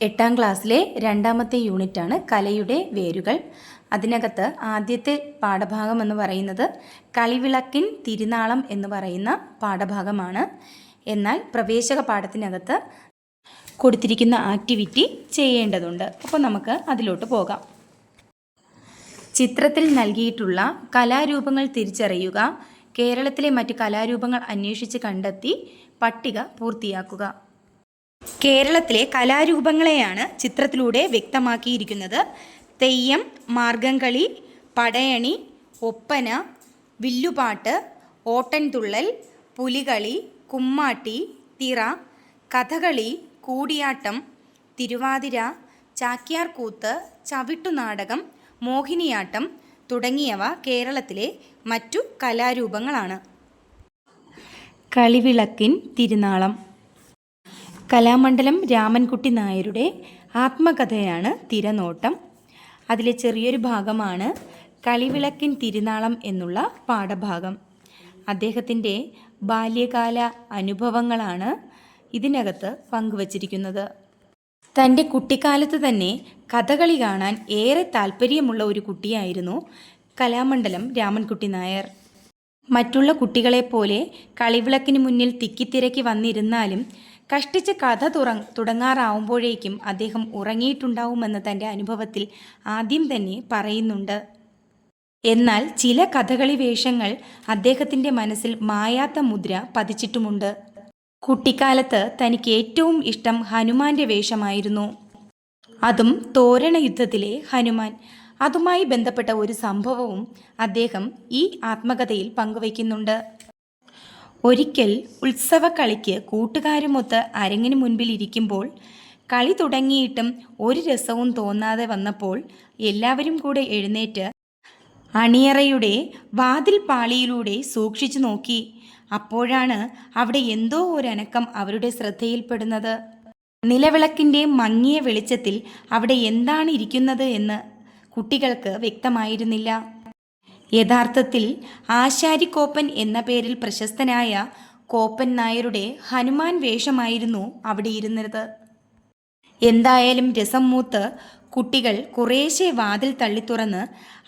എട്ടാം ക്ലാസ്സിലെ രണ്ടാമത്തെ യൂണിറ്റാണ് കലയുടെ വേരുകൾ. അതിനകത്ത് ആദ്യത്തെ പാഠഭാഗം എന്ന് പറയുന്നത് കളിവിളക്കിൻ തിരുനാളം എന്ന് പറയുന്ന പാഠഭാഗമാണ്. എന്നാൽ പ്രവേശക പാഠത്തിനകത്ത് കൊടുത്തിരിക്കുന്ന ആക്ടിവിറ്റി ചെയ്യേണ്ടതുണ്ട്. അപ്പോൾ നമുക്ക് അതിലോട്ട് പോകാം. ചിത്രത്തിൽ നൽകിയിട്ടുള്ള കലാരൂപങ്ങൾ തിരിച്ചറിയുക കേരളത്തിലെ മറ്റ് കലാരൂപങ്ങൾ അന്വേഷിച്ച് കണ്ടെത്തി പട്ടിക പൂർത്തിയാക്കുക. കേരളത്തിലെ കലാരൂപങ്ങളെയാണ് ചിത്രത്തിലൂടെ വ്യക്തമാക്കിയിരിക്കുന്നത്. തെയ്യം മാർഗംകളി പടയണി ഒപ്പന വില്ലുപാട്ട് ഓട്ടൻതുള്ളൽ പുലികളി കുമ്മാട്ടി തിറ കഥകളി കൂടിയാട്ടം തിരുവാതിര ചാക്യാർകൂത്ത് ചവിട്ടുനാടകം മോഹിനിയാട്ടം തുടങ്ങിയവ കേരളത്തിലെ മറ്റു കലാരൂപങ്ങളാണ്. കളിവിളക്കിൻ തിരുനാളം കലാമണ്ഡലം രാമൻകുട്ടി നായരുടെ ആത്മകഥയാണ് തിരനോട്ടം. അതിലെ ചെറിയൊരു ഭാഗമാണ് കളിവിളക്കിൻ തിരുനാളം എന്നുള്ള പാഠഭാഗം. അദ്ദേഹത്തിന്റെ ബാല്യകാല അനുഭവങ്ങളാണ് ഇതിനകത്ത് പങ്കുവച്ചിരിക്കുന്നത്. തന്റെ കുട്ടിക്കാലത്ത് തന്നെ കഥകളി കാണാൻ ഏറെ താല്പര്യമുള്ള ഒരു കുട്ടിയായിരുന്നു കലാമണ്ഡലം രാമൻകുട്ടി നായർ. മറ്റുള്ള കുട്ടികളെപ്പോലെ കളിവിളക്കിന് മുന്നിൽ തിക്കിത്തിരക്കി വന്നിരുന്നാലും കഷ്ടിച്ച് കഥ തുറ തുടങ്ങാറാവുമ്പോഴേക്കും അദ്ദേഹം ഉറങ്ങിയിട്ടുണ്ടാവുമെന്ന് തന്റെ അനുഭവത്തിൽ ആദ്യം തന്നെ പറയുന്നുണ്ട്. എന്നാൽ ചില കഥകളി വേഷങ്ങൾ അദ്ദേഹത്തിന്റെ മനസ്സിൽ മായാത്ത മുദ്ര പതിച്ചിട്ടുമുണ്ട്. കുട്ടിക്കാലത്ത് തനിക്ക് ഏറ്റവും ഇഷ്ടം ഹനുമാന്റെ വേഷമായിരുന്നു. അതും തോരണ യുദ്ധത്തിലെ ഹനുമാൻ. അതുമായി ബന്ധപ്പെട്ട ഒരു സംഭവവും അദ്ദേഹം ഈ ആത്മകഥയിൽ പങ്കുവയ്ക്കുന്നുണ്ട്. ഒരിക്കൽ ഉത്സവക്കളിക്ക് കൂട്ടുകാരുമൊത്ത് അരങ്ങിന് മുൻപിൽ ഇരിക്കുമ്പോൾ കളി തുടങ്ങിയിട്ടും ഒരു രസവും തോന്നാതെ വന്നപ്പോൾ എല്ലാവരും കൂടെ എഴുന്നേറ്റ് അണിയറയുടെ വാതിൽ പാളിയിലൂടെ സൂക്ഷിച്ചു നോക്കി. അപ്പോഴാണ് അവിടെ എന്തോ ഒരനക്കം അവരുടെ ശ്രദ്ധയിൽപ്പെടുന്നത്. നിലവിളക്കിന്റെ മങ്ങിയ വെളിച്ചത്തിൽ അവിടെ എന്താണ് ഇരിക്കുന്നത് എന്ന് കുട്ടികൾക്ക് വ്യക്തമായിരുന്നില്ല. യഥാർത്ഥത്തിൽ ആശാരി കോപ്പൻ എന്ന പേരിൽ പ്രശസ്തനായ കോപ്പൻ നായരുടെ ഹനുമാൻ വേഷമായിരുന്നു അവിടെ ഇരുന്നത്. എന്തായാലും രസം മൂത്ത് കുട്ടികൾ കുറേശ്ശെ വാതിൽ തള്ളി തുറന്ന്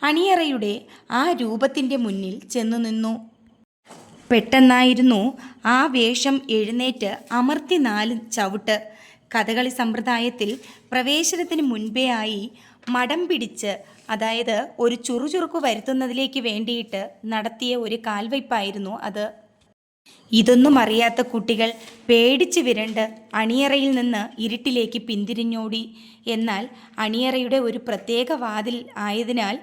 അണിയറയുടെ ആ രൂപത്തിന്റെ മുന്നിൽ ചെന്നു നിന്നു. പെട്ടെന്നായിരുന്നു ആ വേഷം എഴുന്നേറ്റ് അമർത്തി നാല് ചവിട്ട്. കഥകളി സമ്പ്രദായത്തിൽ പ്രവേശനത്തിന് മുൻപേ ആയി മടം പിടിച്ച് അതായത് ഒരു ചുറുചുറുക്ക് വരുത്തുന്നതിലേക്ക് വേണ്ടിയിട്ട് നടത്തിയ ഒരു കാൽവയ്പായിരുന്നു അത്. ഇതൊന്നും അറിയാത്ത കുട്ടികൾ പേടിച്ച് വിരണ്ട് അണിയറയിൽ നിന്ന് ഇരുട്ടിലേക്ക് പിന്തിരിഞ്ഞോടി. എന്നാൽ അണിയറയുടെ ഒരു പ്രത്യേക വാതിൽ ആയതിനാൽ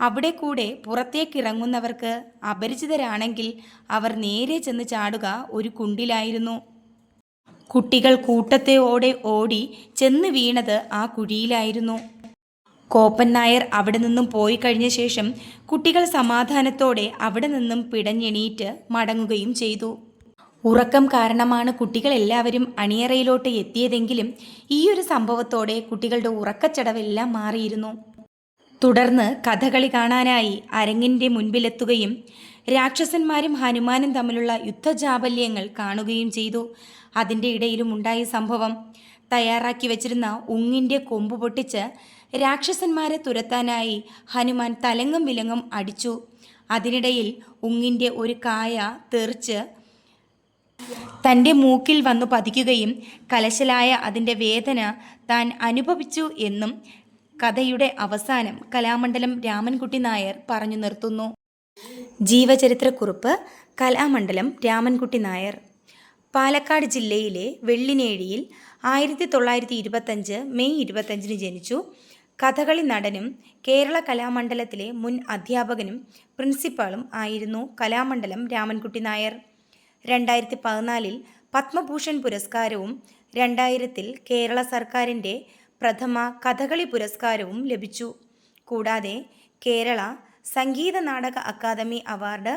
അവിടെ കൂടെ പുറത്തേക്കിറങ്ങുന്നവർക്ക് അപരിചിതരാണെങ്കിൽ അവർ നേരെ ചെന്ന് ചാടുക ഒരു കുണ്ടിലായിരുന്നു. കുട്ടികൾ കൂട്ടത്തോടെ ഓടി ചെന്ന് വീണത് ആ കുഴിയിലായിരുന്നു. കോപ്പൻ നായർ അവിടെ നിന്നും പോയി കഴിഞ്ഞ ശേഷം കുട്ടികൾ സമാധാനത്തോടെ അവിടെ നിന്നും പിടഞ്ഞെണീറ്റ് മടങ്ങുകയും ചെയ്തു. ഉറക്കം കാരണമാണ് കുട്ടികൾ എല്ലാവരും അണിയറയിലോട്ട് എത്തിയതെങ്കിലും ഈയൊരു സംഭവത്തോടെ കുട്ടികളുടെ ഉറക്കച്ചടവെല്ലാം മാറിയിരുന്നു. തുടർന്ന് കഥകളി കാണാനായി അരങ്ങിന്റെ മുൻപിലെത്തുകയും രാക്ഷസന്മാരും ഹനുമാനും തമ്മിലുള്ള യുദ്ധജാബല്യങ്ങൾ കാണുകയും ചെയ്തു. അതിന്റെ ഇടയിലും ഉണ്ടായ സംഭവം തയ്യാറാക്കി വെച്ചിരുന്ന ഉങ്ങിന്റെ കൊമ്പ് പൊട്ടിച്ച് രാക്ഷസന്മാരെ തുരത്താനായി ഹനുമാൻ തലങ്ങും വിലങ്ങും അടിച്ചു. അതിനിടയിൽ ഉങ്ങിന്റെ ഒരു കായ തെറിച്ച് തന്റെ മൂക്കിൽ വന്നു പതിക്കുകയും കലശലായ അതിന്റെ വേദന താൻ അനുഭവിച്ചു എന്നും കഥയുടെ അവസാനം കലാമണ്ഡലം രാമൻകുട്ടി നായർ പറഞ്ഞു നിർത്തുന്നു. ജീവചരിത്രക്കുറിപ്പ് കലാമണ്ഡലം രാമൻകുട്ടി നായർ. പാലക്കാട് ജില്ലയിലെ വെള്ളിനേഴിയിൽ ആയിരത്തി തൊള്ളായിരത്തി ഇരുപത്തഞ്ച് മെയ് ഇരുപത്തഞ്ചിന് ജനിച്ചു. കഥകളി നടനും കേരള കലാമണ്ഡലത്തിലെ മുൻ അധ്യാപകനും പ്രിൻസിപ്പാളും ആയിരുന്നു കലാമണ്ഡലം രാമൻകുട്ടി നായർ. രണ്ടായിരത്തി പതിനാലിൽ പത്മഭൂഷൺ പുരസ്കാരവും രണ്ടായിരത്തിൽ കേരള സർക്കാരിന്റെ പ്രഥമ കഥകളി പുരസ്കാരവും ലഭിച്ചു. കൂടാതെ Kerala Sangeetha Nataka academy award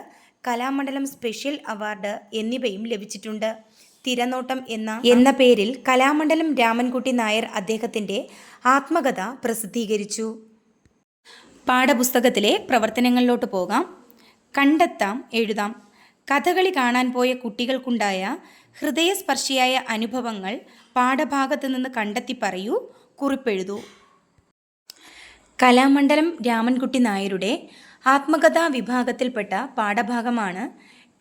Kalamandalam special award എന്നിവയും ലഭിച്ചിട്ടുണ്ട്. തിരനോട്ടം എന്ന എന്ന പേരിൽ കലാമണ്ഡലം രാമൻകുട്ടി നായർ അദ്ദേഹത്തിന്റെ ആത്മകഥ പ്രസിദ്ധീകരിച്ചു. പാഠപുസ്തകത്തിലെ പ്രവർത്തനങ്ങളിലോട്ട് പോകാം. കണ്ടെത്താം എഴുതാം. കഥകളി കാണാൻ പോയ കുട്ടികൾക്കുണ്ടായ ഹൃദയസ്പർശിയായ അനുഭവങ്ങൾ പാഠഭാഗത്ത് നിന്ന് കണ്ടെത്തി പറയൂ കുറിപ്പെഴുതൂ. കലാമണ്ഡലം രാമൻകുട്ടി നായരുടെ ആത്മകഥാ വിഭാഗത്തിൽപ്പെട്ട പാഠഭാഗമാണ്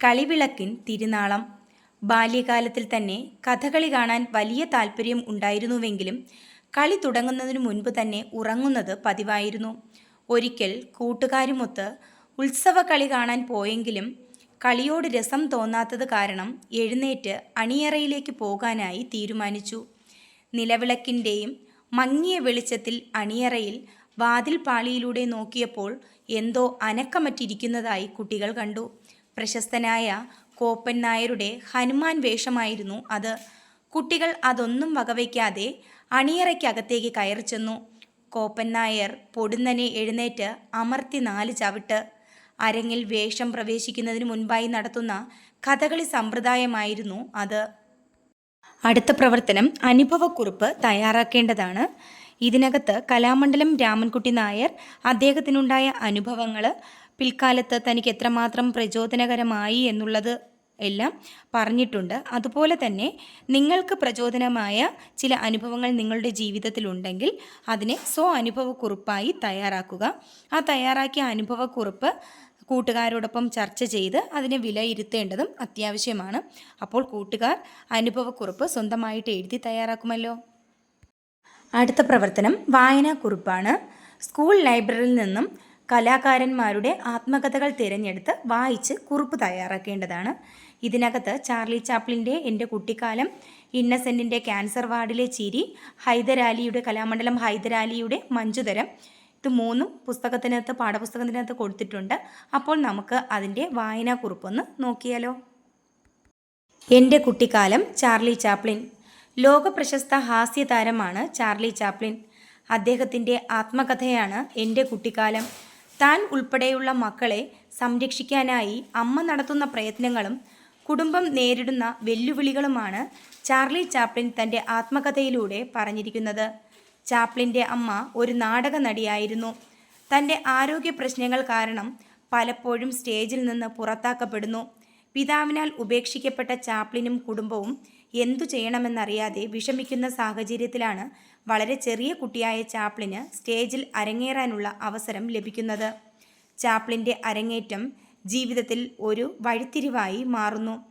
കളിവിളക്കിൻ തിരുനാളം. ബാല്യകാലത്തിൽ തന്നെ കഥകളി കാണാൻ വലിയ താല്പര്യം ഉണ്ടായിരുന്നുവെങ്കിലും കളി തുടങ്ങുന്നതിന് മുൻപ് തന്നെ ഉറങ്ങുന്നത് പതിവായിരുന്നു. ഒരിക്കൽ കൂട്ടുകാരുമൊത്ത് ഉത്സവ കളി കാണാൻ പോയെങ്കിലും കളിയോട് രസം തോന്നാത്തത് കാരണം എഴുന്നേറ്റ് അണിയറയിലേക്ക് പോകാനായി തീരുമാനിച്ചു. നിലവിളക്കിന്റെയും മങ്ങിയ വെളിച്ചത്തിൽ അണിയറയിൽ വാതിൽ പാളിയിലൂടെ നോക്കിയപ്പോൾ എന്തോ അനക്കമറ്റിരിക്കുന്നതായി കുട്ടികൾ കണ്ടു. പ്രശസ്തനായ കോപ്പൻ നായരുടെ ഹനുമാൻ വേഷമായിരുന്നു അത്. കുട്ടികൾ അതൊന്നും വകവയ്ക്കാതെ അണിയറയ്ക്കകത്തേക്ക് കയറി ചെന്നു. കോപ്പൻ നായർ പൊടുന്നനെ എഴുന്നേറ്റ് അമർത്തി നാല് ചവിട്ട്. അരങ്ങിൽ വേഷം പ്രവേശിക്കുന്നതിന് മുൻപായി നടത്തുന്ന കഥകളി സമ്പ്രദായമായിരുന്നു അത്. അടുത്ത പ്രവർത്തനം അനുഭവക്കുറിപ്പ് തയ്യാറാക്കേണ്ടതാണ്. ഇതിനകത്ത് കലാമണ്ഡലം രാമൻകുട്ടി നായർ അദ്ദേഹത്തിനുണ്ടായ അനുഭവങ്ങൾ പിൽക്കാലത്ത് തനിക്ക് എത്രമാത്രം പ്രചോദനകരമായി എന്നുള്ളത്. എല്ലാം പറഞ്ഞിട്ടുണ്ട്. അതുപോലെ തന്നെ നിങ്ങൾക്ക് പ്രചോദനമായ ചില അനുഭവങ്ങൾ നിങ്ങളുടെ ജീവിതത്തിലുണ്ടെങ്കിൽ അതിനെ സ്വ അനുഭവക്കുറിപ്പായി തയ്യാറാക്കുക. ആ തയ്യാറാക്കിയ അനുഭവക്കുറിപ്പ് കൂട്ടുകാരോടൊപ്പം ചർച്ച ചെയ്ത് അതിനെ വിലയിരുത്തേണ്ടതും അത്യാവശ്യമാണ്. അപ്പോൾ കൂട്ടുകാർ അനുഭവക്കുറിപ്പ് സ്വന്തമായിട്ട് എഴുതി തയ്യാറാക്കുമല്ലോ. അടുത്ത പ്രവർത്തനം വായനാക്കുറിപ്പാണ്. സ്കൂൾ ലൈബ്രറിയിൽ നിന്നും കലാകാരന്മാരുടെ ആത്മകഥകൾ തിരഞ്ഞെടുത്ത് വായിച്ച് കുറിപ്പ് തയ്യാറാക്കേണ്ടതാണ്. ഇതിനകത്ത് ചാർലി ചാപ്ലിന്റെ എന്റെ കുട്ടിക്കാലം ഇന്നസെന്റിന്റെ ക്യാൻസർ വാർഡിലെ ചിരി ഹൈദരാലിയുടെ കലാമണ്ഡലം ഹൈദരാലിയുടെ മഞ്ജുതരം ഇത് മൂന്നും പുസ്തകത്തിനകത്ത് പാഠപുസ്തകത്തിനകത്ത് കൊടുത്തിട്ടുണ്ട്. അപ്പോൾ നമുക്ക് അതിന്റെ വായനാക്കുറിപ്പൊന്ന് നോക്കിയാലോ. എന്റെ കുട്ടിക്കാലം ചാർലി ചാപ്ലിൻ. ലോകപ്രശസ്ത ഹാസ്യതാരമാണ് ചാർലി ചാപ്ലിൻ. അദ്ദേഹത്തിന്റെ ആത്മകഥയാണ് എന്റെ കുട്ടിക്കാലം. താൻ ഉൾപ്പെടെയുള്ള മക്കളെ സംരക്ഷിക്കാനായി അമ്മ നടത്തുന്ന പ്രയത്നങ്ങളും കുടുംബം നേരിടുന്ന വെല്ലുവിളികളുമാണ് ചാർലി ചാപ്ലിൻ തന്റെ ആത്മകഥയിലൂടെ പറഞ്ഞിരിക്കുന്നത്. ചാപ്ലിന്റെ അമ്മ ഒരു നാടക നടിയായിരുന്നു. തന്റെ ആരോഗ്യ പ്രശ്നങ്ങൾ കാരണം പലപ്പോഴും സ്റ്റേജിൽ നിന്ന് പുറത്താക്കപ്പെടുന്നു. പിതാവിനാൽ ഉപേക്ഷിക്കപ്പെട്ട ചാപ്ലിനും കുടുംബവും എന്തു ചെയ്യണമെന്നറിയാതെ വിഷമിക്കുന്ന സാഹചര്യത്തിലാണ് വളരെ ചെറിയ കുട്ടിയായ ചാപ്ലിന് സ്റ്റേജിൽ അരങ്ങേറാനുള്ള അവസരം ലഭിക്കുന്നത്. ചാപ്ലിന്റെ അരങ്ങേറ്റം ജീവിതത്തിൽ ഒരു വഴിത്തിരിവായി മാറുന്നു.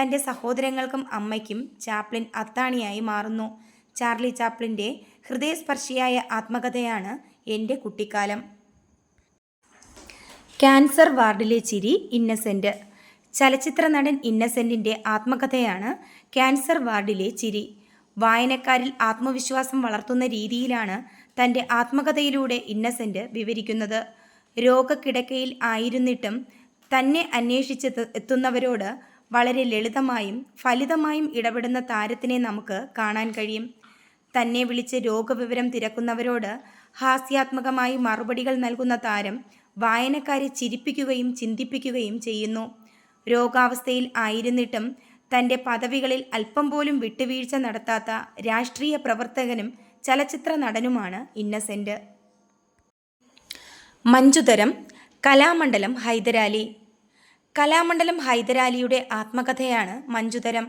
തന്റെ സഹോദരങ്ങൾക്കും അമ്മയ്ക്കും ചാപ്ലിൻ അത്താണിയായി മാറുന്നു. ചാർലി ചാപ്ലിന്റെ ഹൃദയസ്പർശിയായ ആത്മകഥയാണ് എന്റെ കുട്ടിക്കാലം. ക്യാൻസർ വാർഡിലെ ചിരി ഇന്നസെന്റ് ചലച്ചിത്ര നടൻ ഇന്നസെന്റിന്റെ ആത്മകഥയാണ് ക്യാൻസർ വാർഡിലെ ചിരി. വായനക്കാരിൽ ആത്മവിശ്വാസം വളർത്തുന്ന രീതിയിലാണ് തന്റെ ആത്മകഥയിലൂടെ ഇന്നസെന്റ് വിവരിക്കുന്നത്. രോഗക്കിടക്കയിൽ ആയിരുന്നിട്ടും തന്നെ അന്വേഷിച്ച് എത്തുന്നവരോട് വളരെ ലളിതമായും ഫലിതമായും ഇടപെടുന്ന താരത്തിനെ നമുക്ക് കാണാൻ കഴിയും. തന്നെ വിളിച്ച് രോഗവിവരം തിരക്കുന്നവരോട് ഹാസ്യാത്മകമായി മറുപടികൾ നൽകുന്ന താരം വായനക്കാരെ ചിരിപ്പിക്കുകയും ചിന്തിപ്പിക്കുകയും ചെയ്യുന്നു. രോഗാവസ്ഥയിൽ ആയിരുന്നിട്ടും തന്റെ പദവികളിൽ അല്പം പോലും വിട്ടുവീഴ്ച നടത്താത്ത രാഷ്ട്രീയ പ്രവർത്തകനും ചലച്ചിത്ര നടനുമാണ് ഇന്നസെന്റ് മഞ്ജുതരം കലാമണ്ഡലം ഹൈദരാലി. കലാമണ്ഡലം ഹൈദരാലിയുടെ ആത്മകഥയാണ് മഞ്ജുതരം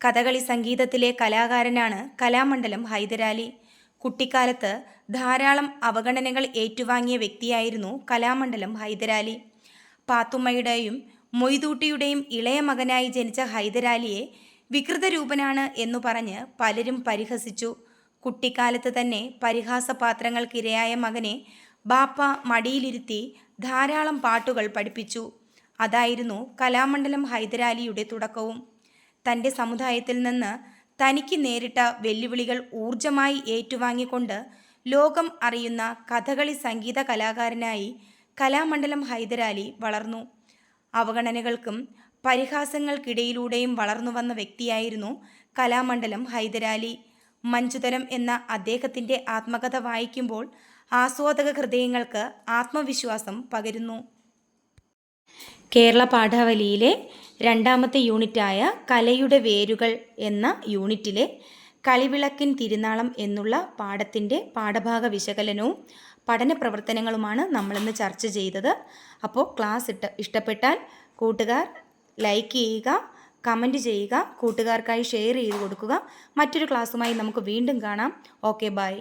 കഥകളി സംഗീതത്തിലെ കലാകാരനാണ് കലാമണ്ഡലം ഹൈദരാലി. കുട്ടിക്കാലത്ത് ധാരാളം അവഗണനകൾ ഏറ്റുവാങ്ങിയ വ്യക്തിയായിരുന്നു കലാമണ്ഡലം ഹൈദരാലി. പാത്തുമ്മയുടെയും മൊയ്തൂട്ടിയുടെയും ഇളയ മകനായി ജനിച്ച ഹൈദരാലിയെ വികൃതരൂപനാണ് എന്നു പറഞ്ഞ് പലരും പരിഹസിച്ചു. കുട്ടിക്കാലത്ത് തന്നെ പരിഹാസപാത്രങ്ങൾക്കിരയായ മകനെ ബാപ്പ മടിയിലിരുത്തി ധാരാളം പാട്ടുകൾ പഠിപ്പിച്ചു. അതായിരുന്നു കലാമണ്ഡലം ഹൈദരാലിയുടെ തുടക്കവും. തന്റെ സമുദായത്തിൽ നിന്ന് തനിക്ക് നേരിട്ട വെല്ലുവിളികൾ ഊർജമായി ഏറ്റുവാങ്ങിക്കൊണ്ട് ലോകം അറിയുന്ന കഥകളി സംഗീത കലാകാരനായി കലാമണ്ഡലം ഹൈദരാലി വളർന്നു. അവഗണനകൾക്കും പരിഹാസങ്ങൾക്കിടയിലൂടെയും വളർന്നു വന്ന വ്യക്തിയായിരുന്നു കലാമണ്ഡലം ഹൈദരാലി. മഞ്ജുതരം എന്ന അദ്ദേഹത്തിന്റെ ആത്മകഥ വായിക്കുമ്പോൾ ആസ്വാദക ഹൃദയങ്ങൾക്ക് ആത്മവിശ്വാസം പകരുന്നു. കേരള പാഠാവലിയിലെ രണ്ടാമത്തെ യൂണിറ്റായ കലയുടെ വേരുകൾ എന്ന യൂണിറ്റിലെ കളിവിളക്കിൻ തിരുനാളം എന്നുള്ള പാഠത്തിന്റെ പാഠഭാഗ വിശകലനവും പഠന പ്രവർത്തനങ്ങളുമാണ് നമ്മളിന്ന് ചർച്ച ചെയ്തത്. അപ്പോൾ ക്ലാസ് ഇട്ട ഇഷ്ടപ്പെട്ടാൽ കൂട്ടുകാർ ലൈക്ക് ചെയ്യുക കമന്റ് ചെയ്യുക കൂട്ടുകാർക്കായി ഷെയർ ചെയ്ത് കൊടുക്കുക. മറ്റൊരു ക്ലാസ്സുമായി നമുക്ക് വീണ്ടും കാണാം. Okay bye.